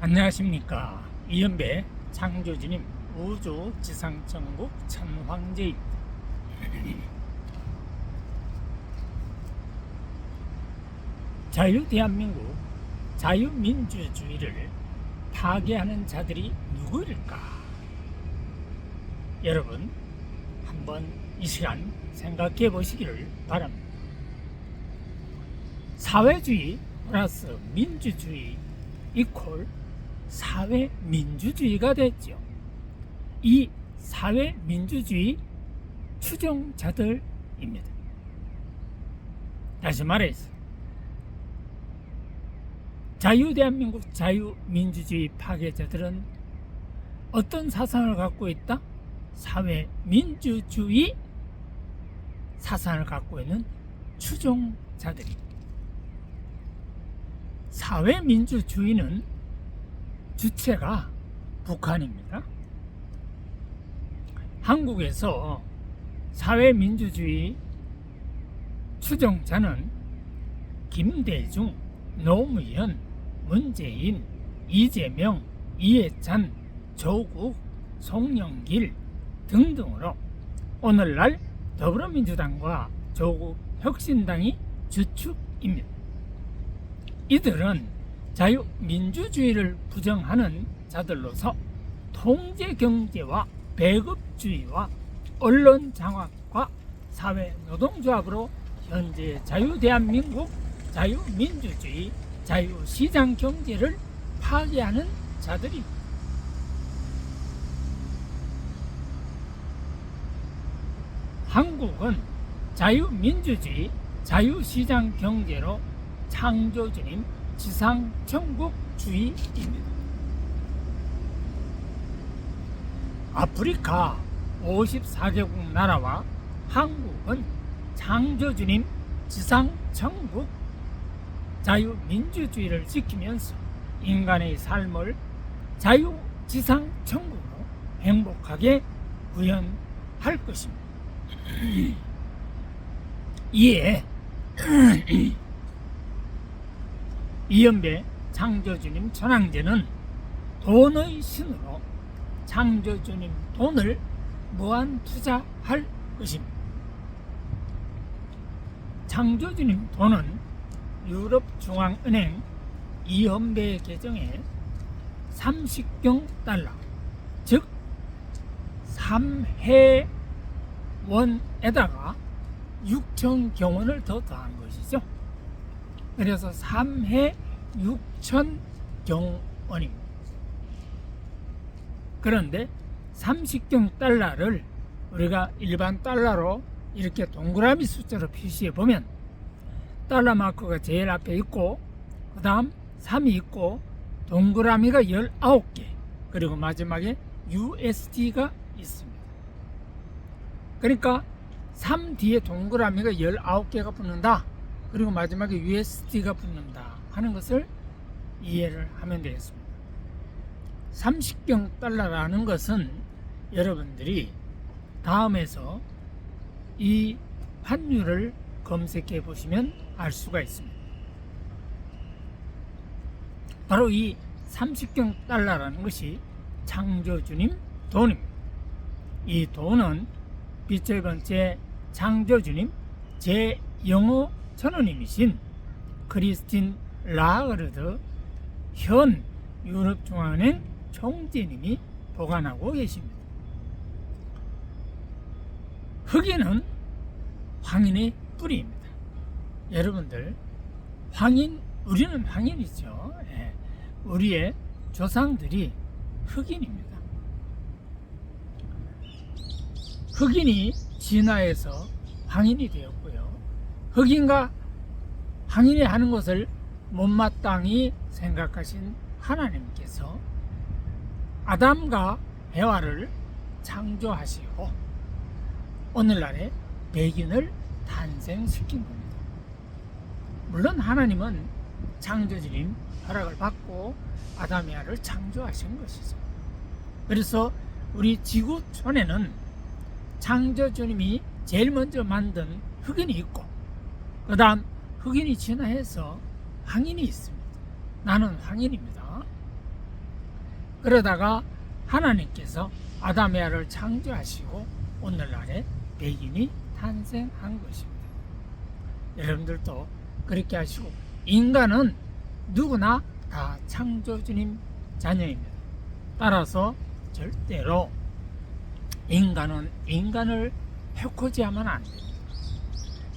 안녕하십니까. 이연배 창조주님 우주 지상천국 천황제입니다. 자유 대한민국 자유민주주의를 파괴하는 자들이 누구일까? 여러분 한번 이 시간 생각해 보시기를 바랍니다. 사회주의 플러스 민주주의 이퀄 사회 민주주의가 됐죠. 이 사회 민주주의 추종자들입니다. 다시 말해서 자유대한민국 자유민주주의 파괴자들은 어떤 사상을 갖고 있다? 사회민주주의 사상을 갖고 있는 추종자들입니다. 사회민주주의는 주체가 북한입니다. 한국에서 사회민주주의 추종자는 김대중, 노무현, 문재인, 이재명, 이해찬, 조국, 송영길 등등으로 오늘날 더불어민주당과 조국 혁신당이 주축입니다. 이들은 자유민주주의를 부정하는 자들로서 통제 경제와 배급주의와 언론 장악과 사회 노동조합으로 현재 자유대한민국 자유민주주의 자유시장 경제를 파괴하는 자들이 한국은 자유민주주의 자유시장 경제로 창조주님 지상 천국주의입니다. 아프리카 54개국 나라와 한국은 창조주님 지상 천국 자유민주주의를 지키면서 인간의 삶을 자유 지상 천국으로 행복하게 구현할 것입니다. 이에 이연배 창조주님 천황제는 돈의 신으로 창조주님 돈을 무한 투자할 것입니다. 창조주님 돈은 유럽중앙은행 이연배 계정에 30경 달러, 즉 3회원에다가 6천 경원을 더 더한 것이죠. 그래서 3회 6천 경원입니다. 그런데 30경 달러를 우리가 일반 달러로 이렇게 동그라미 숫자로 표시해 보면 달러 마크가 제일 앞에 있고 그 다음 3이 있고 동그라미가 19개 그리고 마지막에 USD가 있습니다. 그러니까 3 뒤에 동그라미가 19개가 붙는다. 그리고 마지막에 USD가 붙는다 하는 것을 이해를 하면 되겠습니다. 30경 달러라는 것은 여러분들이 다음에서 이 환율을 검색해 보시면 알 수가 있습니다. 바로 이 30경 달러라는 것이 창조주님 돈입니다. 이 돈은 빛의 번째 창조주님 제 영어 천원님이신 크리스틴 라거르드 현 유럽 중앙은행 총재님이 보관하고 계십니다. 흑인은 황인의 뿌리입니다. 여러분들 황인 우리는 황인이죠. 예. 우리의 조상들이 흑인입니다. 흑인이 진화해서 황인이 되었고요. 흑인과 황인이 하는 것을 못마땅히 생각하신 하나님께서 아담과 해와를 창조하시고 오늘날의 백인을 탄생시킨 겁니다. 물론 하나님은 창조주님 허락을 받고 아담 해와를 창조하신 것이죠. 그래서 우리 지구촌에는 창조주님이 제일 먼저 만든 흑인이 있고 그 다음 흑인이 진화해서 황인이 있습니다. 나는 황인입니다. 그러다가 하나님께서 아담의아를 창조하시고 오늘날에 백인이 탄생한 것입니다. 여러분들도 그렇게 하시고 인간은 누구나 다 창조주님 자녀입니다. 따라서 절대로 인간은 인간을 해코지하면 안 됩니다.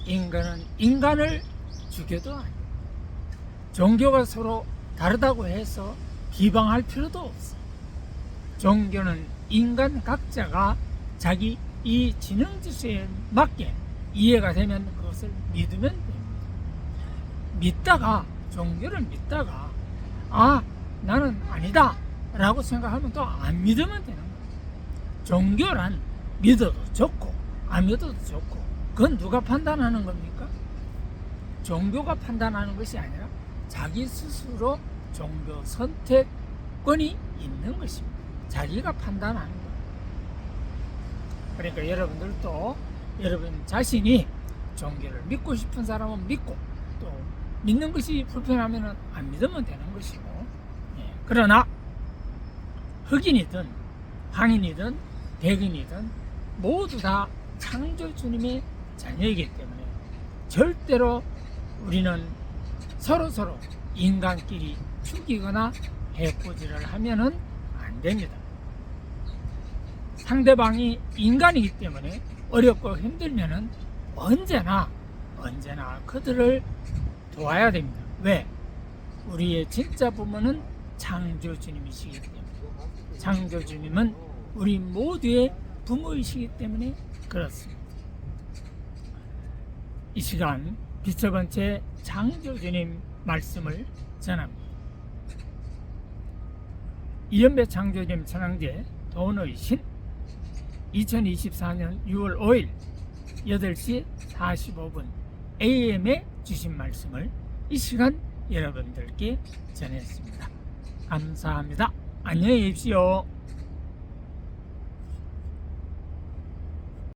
인간은 인간을 죽여도 안 됩니다. 종교가 서로 다르다고 해서 비방할 필요도 없어. 종교는 인간 각자가 자기 이 지능지수에 맞게 이해가 되면 그것을 믿으면 됩니다. 믿다가 종교를 믿다가 아 나는 아니다 라고 생각하면 또 안 믿으면 되는 거예요. 종교란 믿어도 좋고 안 믿어도 좋고 그건 누가 판단하는 겁니까? 종교가 판단하는 것이 아니라 자기 스스로 종교 선택권이 있는 것입니다. 자기가 판단하는 거예요. 그러니까 여러분들도 여러분 자신이 종교를 믿고 싶은 사람은 믿고 또 믿는 것이 불편하면 안 믿으면 되는 것이고 예. 그러나 흑인이든 황인이든 백인이든 모두 다 창조 주님의 자녀이기 때문에 절대로 우리는 서로 서로 인간끼리 죽이거나 해코지를 하면은 안 됩니다. 상대방이 인간이기 때문에 어렵고 힘들면은 언제나 언제나 그들을 도와야 됩니다. 왜? 우리의 진짜 부모는 창조주님이시기 때문에 창조주님은 우리 모두의 부모이시기 때문에 그렇습니다. 이 시간 빛의 번째 창조주님 말씀을 전합니다. 이연배 창조주님 찬양제 도너이신 2024년 6월 5일 8시 45분 AM에 주신 말씀을 이 시간 여러분들께 전했습니다. 감사합니다. 안녕히 계십시오.